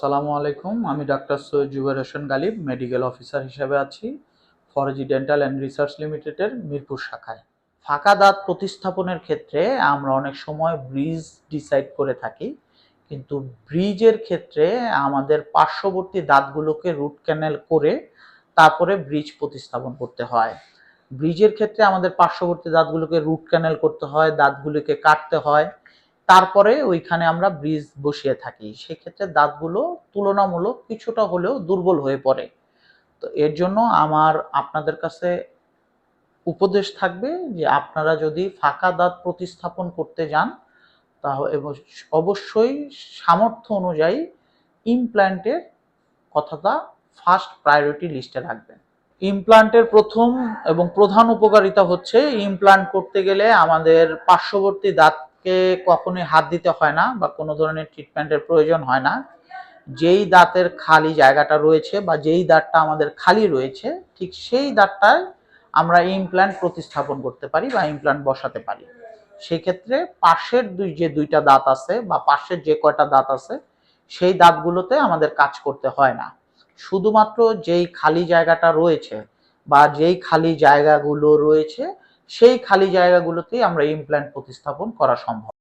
সালামু আলাইকুম। আমি doctor Syed Zubair Hossain Ghalib medical officer হিসেবে আছি, ফরেজি ডেন্টাল অ্যান্ড রিসার্চ লিমিটেডের মিরপুর শাখায়। ফাঁকা দাঁত প্রতিস্থাপনের ক্ষেত্রে আমরা অনেক সময় ব্রিজ ডিসাইড করে থাকি, কিন্তু ব্রিজের ক্ষেত্রে আমাদের পার্শ্ববর্তী দাঁতগুলোকে রুট ক্যানেল করে তারপরে ব্রিজ প্রতিস্থাপন করতে হয়। ব্রিজের ক্ষেত্রে আমাদের পার্শ্ববর্তী দাঁতগুলোকে রুট ক্যানেল করতে হয়, দাঁতগুলোকে কাটতে হয়। তারপরে ওইখানে আমরা ব্রিজ বসিয়ে থাকি। সেক্ষেত্রে দাঁতগুলো তুলনামূলক কিছুটা হলেও দুর্বল হয়ে পড়ে। তো এর জন্য আমার আপনাদের কাছে উপদেশ থাকবে যে আপনারা যদি ফাঁকা দাঁত প্রতিস্থাপন করতে যান, তাহলে অবশ্যই সামর্থ্য অনুযায়ী ইমপ্ল্যান্টের কথাটা ফার্স্ট প্রায়োরিটি লিস্টে রাখবেন। ইমপ্লান্টের প্রথম এবং প্রধান উপকারিতা হচ্ছে ইমপ্লান্ট করতে গেলে আমাদের পার্শ্ববর্তী দাঁতকে কখনোই হাত দিতে হয় না বা কোনো ধরনের ট্রিটমেন্টের প্রয়োজন হয় না। যেই দাঁতের খালি জায়গাটা রয়েছে বা যেই দাঁতটা আমাদের খালি রয়েছে, ঠিক সেই দাঁতটায় আমরা ইমপ্ল্যান্ট প্রতিস্থাপন করতে পারি বা ইমপ্ল্যান্ট বসাতে পারি। সেই ক্ষেত্রে পাশের দুই যে দুইটা দাঁত আছে বা পাশের যে কয়টা দাঁত আছে, সেই দাঁতগুলোতে আমাদের কাজ করতে হয় না। শুধুমাত্র যেই খালি জায়গাটা রয়েছে বা যেই খালি জায়গাগুলো রয়েছে সেই খালি জায়গাগুলোতেই আমরা ইমপ্ল্যান্ট প্রতিস্থাপন করা সম্ভব।